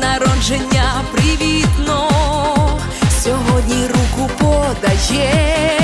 Народження привітно, сьогодні руку подає.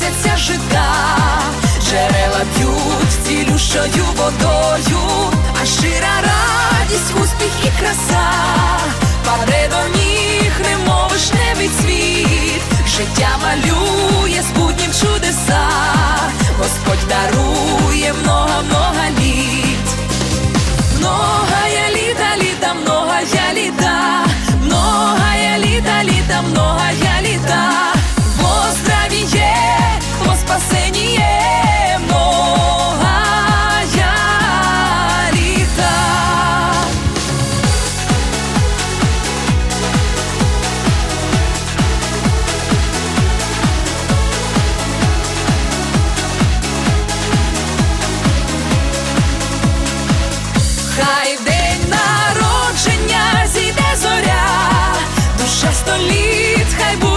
колосяться жита, джерела п'ють цілющою водою, а щира радість, успіх і краса, літа. Хай день народження зійде зоря, душа століт, хай буде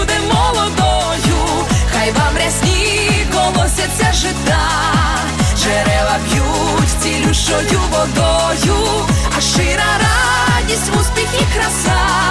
б'ють цілющою водою, а шира радість, успіх і краса,